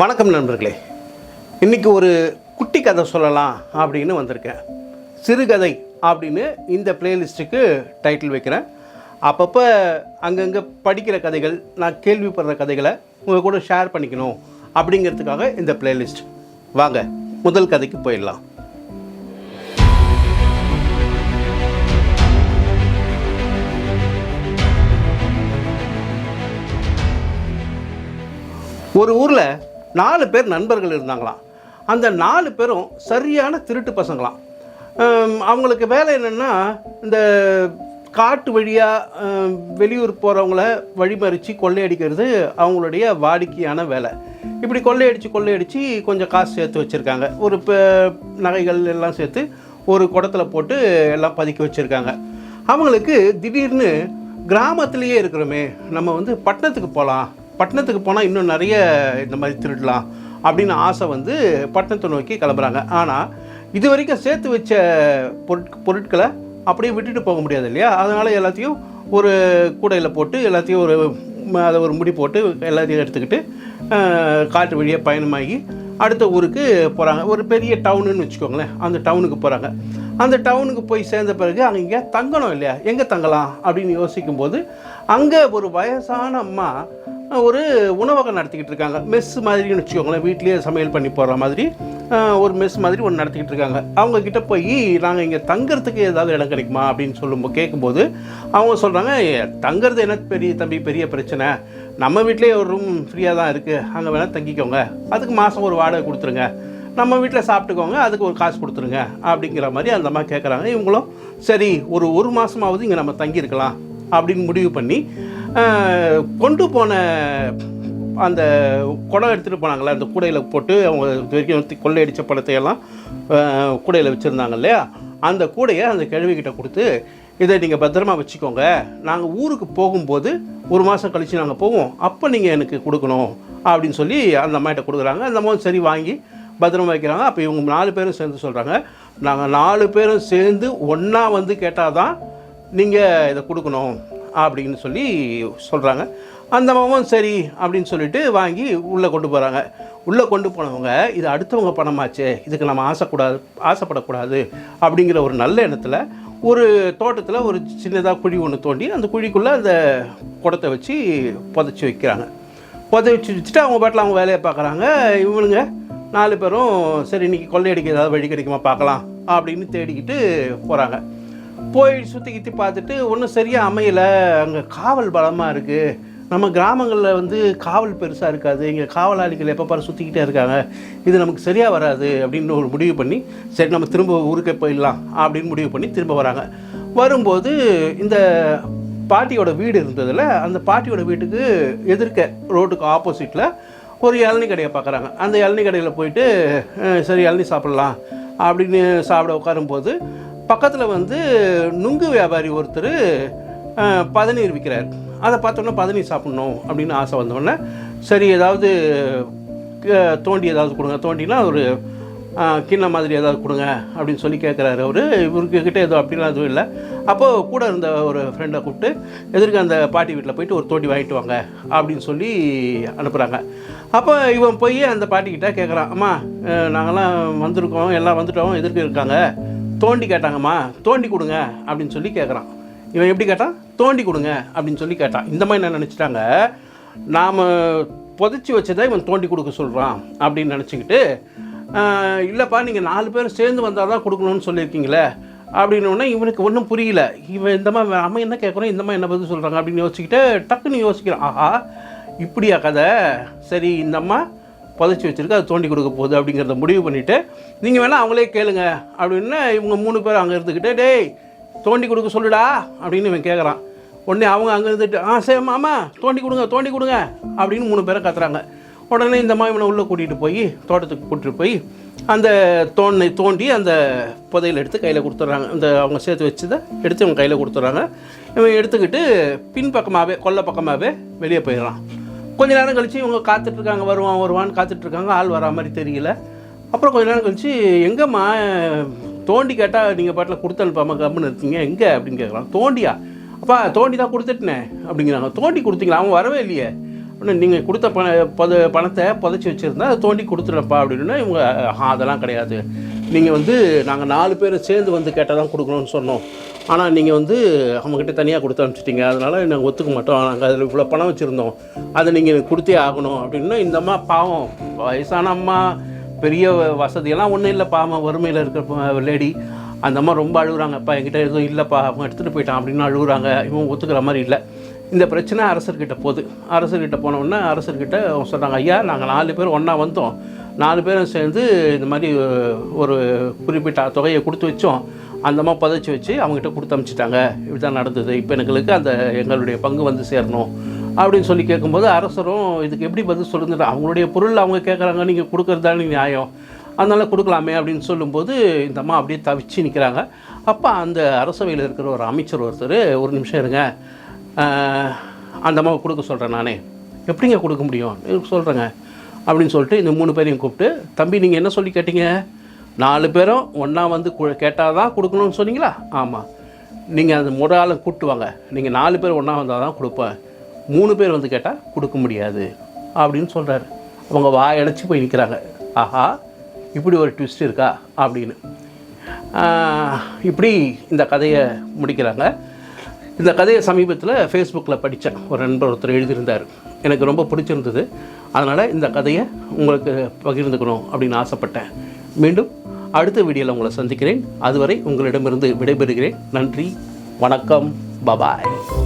வணக்கம் நண்பர்களே. இன்றைக்கி ஒரு குட்டி கதை சொல்லலாம் அப்படின்னு வந்திருக்கேன். சிறுகதை அப்படின்னு இந்த பிளேலிஸ்ட்டுக்கு டைட்டில் வைக்கிறேன். அப்பப்போ அங்கங்கே படிக்கிற கதைகள் நான் கேள்விப்படுற கதைகளை உங்கள் கூட ஷேர் பண்ணிக்கணும் அப்படிங்கிறதுக்காக இந்த பிளேலிஸ்ட் வாங்க முதல் கதைக்கு போயிடலாம். ஒரு ஊரில் நாலு பேர் நண்பர்கள் இருந்தாங்களாம். அந்த நாலு பேரும் சரியான திருட்டு பசங்களாம். அவங்களுக்கு வேலை என்னென்னா இந்த காட்டு வழியாக வெளியூர் போகிறவங்கள வழிமறித்து கொள்ளையடிக்கிறது அவங்களுடைய வாடிக்கையான வேலை. இப்படி கொள்ளையடித்து கொள்ளையடித்து கொஞ்சம் காசு சேர்த்து வச்சுருக்காங்க. ஒரு நகைகள் எல்லாம் சேர்த்து ஒரு குடத்தில் போட்டு எல்லாம் பதுக்கி வச்சுருக்காங்க. அவங்களுக்கு திடீர்னு கிராமத்திலேயே இருக்கிறோமே நம்ம வந்து பட்டணத்துக்கு போகலாம் பட்டணத்துக்கு போனால் இன்னும் நிறைய இந்த மாதிரி திருடலாம் அப்படின்னு ஆசை வந்து பட்டணத்தை நோக்கி கிளம்புறாங்க. ஆனால் இது வரைக்கும் சேர்த்து வச்ச பொருட் பொருட்களை அப்படியே விட்டுட்டு போக முடியாது இல்லையா? அதனால் எல்லாத்தையும் ஒரு கூடையில் போட்டு எல்லாத்தையும் ஒரு அதை ஒரு முடி போட்டு எல்லாத்தையும் எடுத்துக்கிட்டு காட்டு வழியாக பயணமாகி அடுத்த ஊருக்கு போகிறாங்க ஒரு பெரிய டவுனுன்னு வச்சுக்கோங்களேன். அந்த டவுனுக்கு போகிறாங்க அந்த டவுனுக்கு போய் சேர்ந்த பிறகு அங்கே இங்கே தங்கணும் இல்லையா? எங்கே தங்கலாம்? அப்படின்னு யோசிக்கும்போது அங்கே ஒரு வயசான அம்மா ஒரு உணவகம் நடத்திக்கிட்டு இருக்காங்க. மெஸ் மாதிரின்னு வச்சுக்கோங்களேன் வீட்லேயே சமையல் பண்ணி போகிற மாதிரி ஒரு மெஸ் மாதிரி ஒன்று நடத்திக்கிட்டு இருக்காங்க. அவங்கக்கிட்ட போய் நாங்கள் இங்கே தங்குறதுக்கு ஏதாவது இடம் கிடைக்குமா? அப்படின்னு சொல்லும்போது கேட்கும்போது அவங்க சொல்கிறாங்க தங்குறது என்ன பெரிய தம்பி பெரிய பிரச்சனை. நம்ம வீட்லேயே ஒரு ரூம் ஃப்ரீயாக தான் இருக்குது அங்கே வேணால் தங்கிக்கோங்க. அதுக்கு மாதம் ஒரு வாடகை கொடுத்துருங்க. நம்ம வீட்டில் சாப்பிட்டுக்கோங்க. அதுக்கு ஒரு காசு கொடுத்துருங்க. அப்படிங்கிற மாதிரி அந்த அம்மா கேட்குறாங்க இவங்களும் சரி ஒரு ஒரு மாதமாவது இங்கே நம்ம தங்கியிருக்கலாம். அப்படின்னு முடிவு பண்ணி கொண்டு போன அந்த குடம் எடுத்துகிட்டு போனாங்களே அந்த கூடையில் போட்டு அவங்க இது வரைக்கும் கொள்ளை கொள்ளையடித்த பணத்தை கூடையில் வச்சுருந்தாங்க இல்லையா? அந்த கூடையை அந்த கிழவிக்கிட்ட கொடுத்து இதை நீங்கள் பத்திரமா வச்சுக்கோங்க. நாங்கள் ஊருக்கு போகும்போது ஒரு மாதம் கழித்து நாங்கள் போவோம். அப்போ நீங்கள் எனக்கு கொடுக்கணும் அப்படின்னு சொல்லி அந்த அம்மாட்ட கொடுக்குறாங்க. அந்த அம்மாவும் சரி வாங்கி பத்திரமா வைக்கிறாங்க. அப்போ இவங்க நாலு பேரும் சேர்ந்து சொல்கிறாங்க நாங்கள் நாலு பேரும் சேர்ந்து ஒன்றா வந்து கேட்டால் தான் நீங்கள் இதை கொடுக்கணும் அப்படின்னு சொல்லி சொல்கிறாங்க அந்த மாவும் சரி அப்படின்னு சொல்லிட்டு வாங்கி உள்ளே கொண்டு போகிறாங்க உள்ளே கொண்டு போனவங்க இது அடுத்தவங்க பணமாச்சே இதுக்கு நம்ம ஆசைக்கூடாது ஆசைப்படக்கூடாது அப்படிங்கிற ஒரு நல்ல எண்ணத்தில் ஒரு தோட்டத்தில் ஒரு சின்னதாக குழி ஒன்று தோண்டி அந்த குழிக்குள்ளே அந்த குடத்தை வச்சு புதைச்சி வைக்கிறாங்க. புதைச்சி வச்சுட்டு அவங்க பாட்டில் அவங்க வேலையை பார்க்குறாங்க. இவனுங்க நாலு பேரும் சரி இன்னைக்கு கொள்ளையடிக்க ஏதாவது வழி கிடைக்குமா பார்க்கலாம் அப்படின்னு தேடிக்கிட்டு போகிறாங்க போய் சுற்றி பார்த்துட்டு ஒன்றும் சரியாக அமையலை. அங்கே காவல் பலமாக இருக்குது நம்ம கிராமங்களில் வந்து காவல் பெருசாக இருக்காது. இங்கே காவலாளிகள் எப்போ பாரு சுற்றிக்கிட்டே இருக்காங்க. இது நமக்கு சரியாக வராது அப்படின்னு ஒரு முடிவு பண்ணி சரி நம்ம திரும்ப ஊருக்கே போயிடலாம் அப்படின்னு முடிவு பண்ணி திரும்ப வராங்க. வரும்போது இந்த பாட்டியோட வீடு இருந்ததில் அந்த பாட்டியோட வீட்டுக்கு எதிர்க்க ரோட்டுக்கு ஆப்போசிட்டில் ஒரு இளநி கடையை பார்க்குறாங்க. அந்த இளநீ கடையில் போயிட்டு சரி இளநி சாப்பிட்லாம் அப்படின்னு சாப்பிட உட்காரும்போது பக்கத்தில் வந்து நுங்கு வியாபாரி ஒருத்தர் பதநீர் விற்கிறார் அதை பார்த்தோன்னே பதநீர் சாப்பிட்ணும் அப்படின்னு ஆசை வந்தோடனே சரி ஏதாவது க- தோண்டி ஏதாவது கொடுங்க. தோண்டினா ஒரு கிண்ணம் மாதிரி ஏதாவது கொடுங்க அப்படின்னு சொல்லி கேட்குறாரு அவர். இவருக்கிட்ட எதுவும் அப்படிலாம் எதுவும் இல்லை. அப்போது கூட இருந்த ஒரு ஃப்ரெண்டை கூப்பிட்டு எதிர்க்க அந்த பாட்டி வீட்டில் போயிட்டு ஒரு தோண்டி வாங்கிட்டு வாங்க? அப்படின்னு சொல்லி அனுப்புகிறாங்க அப்போ இவன் போய் அந்த பாட்டிக்கிட்ட கேட்குறான் அம்மா நாங்களாம் வந்திருக்கோம் எல்லாம் வந்துட்டோம் எதிர்க்க இருக்காங்க? தோண்டி கேட்டாங்கம்மா தோண்டி கொடுங்க அப்படின்னு சொல்லி கேட்குறான் இவன் எப்படி கேட்டான்? தோண்டி கொடுங்க அப்படின்னு சொல்லி கேட்டான். இந்த மாதிரி என்ன நினச்சிட்டாங்க? நாம் புதைச்சி வச்சதை இவன் தோண்டி கொடுக்க சொல்கிறான் அப்படின்னு நினச்சிக்கிட்டு இல்லைப்பா நீங்கள் நாலு பேர் சேர்ந்து வந்தால் தான் கொடுக்கணும்னு சொல்லியிருக்கீங்களே. அப்படின்னோடனே இவனுக்கு ஒன்றும் புரியல. இவன் இந்த மாதிரி அம்மா என்ன கேட்குறோம் இந்த மாதிரி என்ன பதில் சொல்கிறாங்க அப்படின்னு யோசிச்சுக்கிட்டு டக்குன்னு யோசிக்கிறான். ஆஹா இப்படியா கதை? சரி இந்த அம்மா புதைச்சி வச்சுருக்கு அது தோண்டி கொடுக்க போகுது அப்படிங்கிறத முடிவு பண்ணிவிட்டு நீங்கள் வேணால் அவங்களே கேளுங்க அப்படின்னு இவங்க மூணு பேர் அங்கே இருந்துக்கிட்டு டேய் தோண்டி கொடுக்க சொல்லுடா அப்படின்னு இவன் கேட்குறான் உடனே அவங்க அங்கே இருந்துட்டு ஆ சரி மாமா தோண்டி கொடுங்க தோண்டி கொடுங்க அப்படின்னு மூணு பேரை கத்துறாங்க. உடனே இந்த மாதிரி இவனை உள்ளே கூட்டிகிட்டு போய் தோட்டத்துக்கு கூட்டிகிட்டு போய் அந்த தோண்டை தோண்டி அந்த புதையில் எடுத்து கையில் கொடுத்துட்றாங்க. அந்த அவங்க சேர்த்து வச்சதை எடுத்து இவங்க கையில் கொடுத்துட்றாங்க. இவன் எடுத்துக்கிட்டு பின்பக்கமாகவே கொல்லை பக்கமாகவே வெளியே போயிடுறான். கொஞ்ச நேரம் கழிச்சு இவங்க காத்துட்ருக்காங்க வருவான் வருவான்னு காத்துட்ருக்காங்க ஆள் வரா மாதிரி தெரியல. அப்புறம் கொஞ்ச நேரம் கழிச்சு எங்கம்மா தோண்டி கேட்டால் நீங்கள் பாட்டில் கொடுத்து அனுப்பாமல் கம்முன்னு இருக்கீங்க? எங்கே? அப்படின்னு கேட்குறான் தோண்டியா? அப்பா தோண்டி தான் கொடுத்துட்டேன். அப்படிங்கிறாங்க. தோண்டி கொடுத்தீங்களா? அவன் வரவே இல்லையே. அப்படின்னு நீங்கள் கொடுத்த பண பொத பணத்தை புதைச்சி வச்சுருந்தா அதை தோண்டி கொடுத்துடப்பா அப்படின்னா இவங்க அதெல்லாம் கிடையாது. நீங்கள் வந்து நாங்கள் நாலு பேர் சேர்ந்து வந்து கேட்டால் தான் கொடுக்கணும்னு சொன்னோம். ஆனால் நீங்கள் வந்து அவங்ககிட்ட தனியாக கொடுத்து அனுப்பிச்சிட்டிங்க. அதனால் நாங்கள் ஒத்துக்க மாட்டோம். நாங்கள் அதில் இவ்வளோ பணம் வச்சுருந்தோம். அதை நீங்கள் கொடுத்தே ஆகணும் அப்படின்னா இந்த அம்மா பாவம். வயசான அம்மா பெரிய வசதியெல்லாம் ஒன்றும் இல்லை பாவம் வறுமையில் இருக்கிற லேடி அந்த அம்மா ரொம்ப அழுகுறாங்கப்பா. என்கிட்ட எதுவும் இல்லைப்பா. அவன் எடுத்துகிட்டு போயிட்டான் அப்படின்னு அழுகுறாங்க. இவன் ஒத்துக்கிற மாதிரி இல்லை. இந்த பிரச்சனை அரசர்கிட்ட போகுது. அரசர்கிட்ட போனோடனே அரசர்கிட்ட அவங்க சொல்கிறாங்க ஐயா நாங்கள் நாலு பேர் ஒன்றா வந்தோம். நாலு பேரும் சேர்ந்து இந்த மாதிரி ஒரு குறிப்பிட்ட தொகையை கொடுத்து வச்சோம். அந்த அம்மா புதைச்சி வச்சு அவங்ககிட்ட கொடுத்து அனுப்பிச்சிட்டாங்க இப்படிதான் நடந்தது. இப்போ எங்களுக்கு அந்த எங்களுடைய பங்கு வந்து சேரணும் அப்படின்னு சொல்லி கேட்கும்போது அரசரும் இதுக்கு எப்படி பதில் சொல்லுங்க அவங்களுடைய பொருள் அவங்க கேட்குறாங்க. நீங்கள் கொடுக்குறது தானே நியாயம். அதனால் கொடுக்கலாமே அப்படின்னு சொல்லும்போது இந்த அம்மா அப்படியே தவிச்சு நிற்கிறாங்க அப்போ அந்த அரசவையில் இருக்கிற ஒரு அமைச்சர் ஒருத்தர் ஒரு நிமிஷம் இருங்க. அந்த அம்மாவை கொடுக்க சொல்கிறேன் நானே. எப்படிங்க கொடுக்க முடியும்? சொல்கிறேங்க அப்படின்னு சொல்லிட்டு இந்த மூணு பேரையும் கூப்பிட்டு தம்பி நீங்கள் என்ன சொல்லி கேட்டீங்க? நாலு பேரும் ஒன்றா வந்து கேட்டால் தான் கொடுக்கணும்னு சொன்னீங்களா? ஆமாம் நீங்கள் அந்த முறை ஆளை கூப்பிட்டு வாங்க. நீங்கள் நாலு பேர் ஒன்றா வந்தால் தான் கொடுப்பேன் மூணு பேர் வந்து கேட்டால் கொடுக்க முடியாது அப்படின்னு சொல்கிறாரு அவங்க வாயடைச்சு போய் நிற்கிறாங்க ஆஹா இப்படி ஒரு ட்விஸ்ட் இருக்கா அப்படின்னு. இப்படி இந்த கதையை முடிக்கிறாங்க. இந்த கதையை சமீபத்தில் ஃபேஸ்புக்கில் படித்தேன் ஒரு நண்பர் ஒருத்தர் எழுதியிருந்தார். எனக்கு ரொம்ப பிடிச்சிருந்தது. அதனால் இந்த கதையை உங்களுக்கு பகிர்ந்துக்கணும் அப்படின்னு ஆசைப்பட்டேன். மீண்டும் அடுத்த வீடியோவில் உங்களை சந்திக்கிறேன். அதுவரை உங்களிடமிருந்து விடைபெறுகிறேன். நன்றி வணக்கம் பபாய்